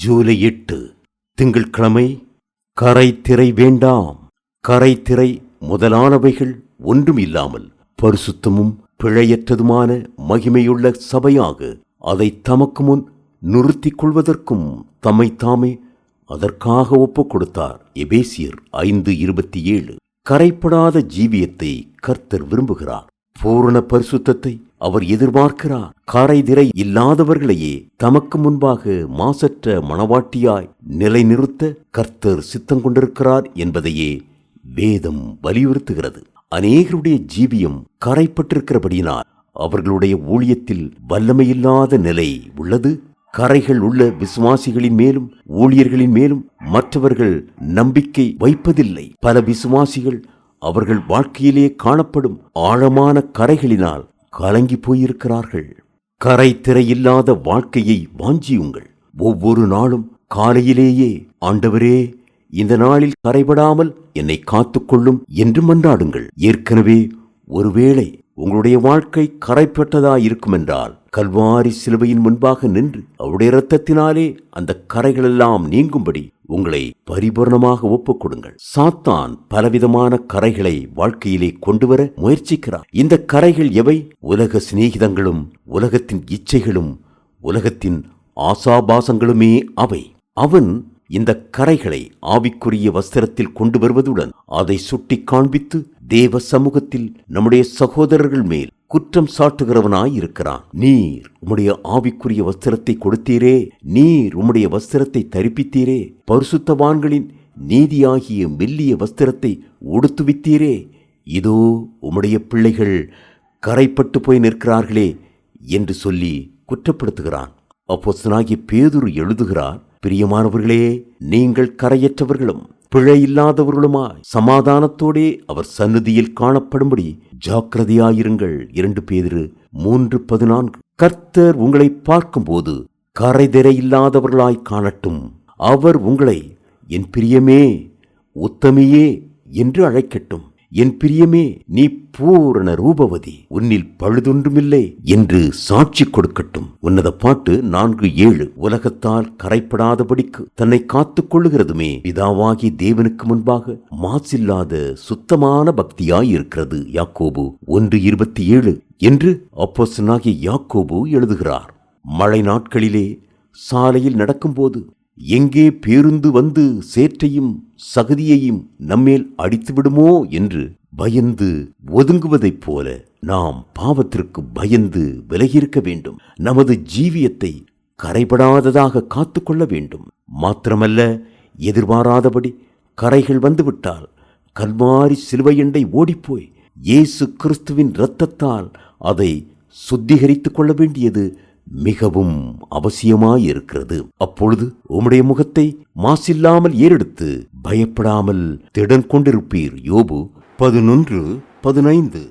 ஜூலை எட்டு திங்கட்கிழமை கரை திரை வேண்டாம். கரை திரை முதலானவைகள் ஒன்றும் இல்லாமல் பரிசுத்தமும் பிழையற்றதுமான மகிமையுள்ள சபையாக அதை தமக்கு முன் நிறுத்திக் கொள்வதற்கும் தம்மை தாமே அதற்காக ஒப்புக் கொடுத்தார். எபேசியர் ஐந்து இருபத்தி ஏழு. கரைப்படாத ஜீவியத்தை கர்த்தர் விரும்புகிறார். பூரண பரிசுத்தத்தை அவர் எதிர்பார்க்கிறார். காரைதிரை இல்லாதவர்களையே தமக்கு முன்பாக மாசற்ற மனவாட்டியாய் நிலைநிறுத்த கர்த்தர் சித்தம் கொண்டிருக்கிறார் என்பதையே வேதம் வலியுறுத்துகிறது. அநேகருடைய ஜீவியம் கரைப்பட்டிருக்கிறபடியினால் அவர்களுடைய ஊழியத்தில் வல்லமையில்லாத நிலை உள்ளது. கரைகள் உள்ள விசுவாசிகளின் மேலும் ஊழியர்களின் மேலும் மற்றவர்கள் நம்பிக்கை வைப்பதில்லை. பல விசுவாசிகள் அவர்கள் வாழ்க்கையிலே காணப்படும் ஆழமான கரைகளினால் கலங்கி போயிருக்கிறார்கள். கரை திரையில்லாத வாழ்க்கையை வாஞ்சியுங்கள். ஒவ்வொரு நாளும் காலையிலேயே ஆண்டவரே இந்த நாளில் கரைபடாமல் என்னை காத்துக்கொள்ளும் என்று மன்றாடுங்கள். ஏற்கனவே ஒருவேளை உங்களுடைய வாழ்க்கை கரைப்பட்டதாயிருக்குமென்றால் கல்வாரி சிலுவையின் முன்பாக நின்று அவருடைய இரத்தத்தினாலே அந்த கரைகளெல்லாம் நீங்கும்படி உங்களை பரிபூர்ணமாக ஒப்புக் கொடுங்கள் சாத்தான் பலவிதமான கரைகளை வாழ்க்கையிலே கொண்டு வர முயற்சிக்கிறார். இந்த கரைகள் எவை? உலக சிநேகிதங்களும் உலகத்தின் இச்சைகளும் உலகத்தின் ஆசாபாசங்களுமே அவை. அவன் இந்த கரைகளை ஆவிக்குரிய வஸ்திரத்தில் கொண்டு வருவதுடன் அதை சுட்டி காண்பித்து தேவ சமூகத்தில் நம்முடைய சகோதரர்கள் மேல் குற்றம் சாட்டுகிறவனாய் இருக்கிறான் நீர் உம்முடைய ஆவிக்குரிய வஸ்திரத்தை கொடுத்தீரே. நீர் உம்முடைய வஸ்திரத்தை தரிப்பித்தீரே. பரிசுத்தவான்களின் நீதியாகிய மெல்லிய வஸ்திரத்தை உடுத்துவித்தீரே. இதோ உம்முடைய பிள்ளைகள் கரைப்பட்டு போய் நிற்கிறார்களே என்று சொல்லி குற்றப்படுத்துகிறான். அப்போ பேதுரு எழுதுகிறார் பிரியமானவர்களே நீங்கள் கரையற்றவர்களும் பிழை இல்லாதவர்களுமாய் சமாதானத்தோடே அவர் சந்நிதியில் காணப்படும்படி ஜாக்கிரதையாயிருங்கள். இரண்டு பேதிரு மூன்று பதினான்கு. கர்த்தர் உங்களை பார்க்கும்போது கரைதிரை இல்லாதவர்களாய் காணட்டும். அவர் உங்களை என் பிரியமே உத்தமியே என்று அழைக்கட்டும். என் பிரியமே நீ பூரண ரூபவதி. உன்னில் பழுதொன்றுமில்லை என்று சாட்சி கொடுக்கட்டும். உன்னத பாட்டு நான்கு ஏழு. உலகத்தால் கரைப்படாதபடிக்கு தன்னை காத்துக் கொள்ளுகிறதுமே பிதாவாகி தேவனுக்கு முன்பாக மாசில்லாத சுத்தமான பக்தியாய் இருக்கிறது யாக்கோபு ஒன்று இருபத்தி ஏழு என்று அப்போசனாகிய யாக்கோபு எழுதுகிறார். மழை நாட்களிலே சாலையில் நடக்கும்போது எங்கே பேருந்து வந்து சேற்றையும் சகதியையும் நம்மேல் அடித்து விடுமோ என்று பயந்து ஒதுங்குவதைப் போல நாம் பாவத்திற்கு பயந்து விலகியிருக்க வேண்டும். நமது ஜீவியத்தை கரைபடாததாக காத்துக்கொள்ள வேண்டும். மாத்திரமல்ல எதிர்பாராதபடி கரைகள் வந்துவிட்டால் கல்வாரி சிலுவையண்டை ஓடிப்போய் இயேசு கிறிஸ்துவின் இரத்தத்தால் அதை சுத்திகரித்துக் கொள்ள வேண்டியது மிகவும் அவசியமாயிருக்கிறது. அப்பொழுது உம்முடைய முகத்தை மாசில்லாமல் ஏறெடுத்து பயப்படாமல் திடன் கொண்டிருப்பீர் யோபு. பதினொன்று பதினைந்து.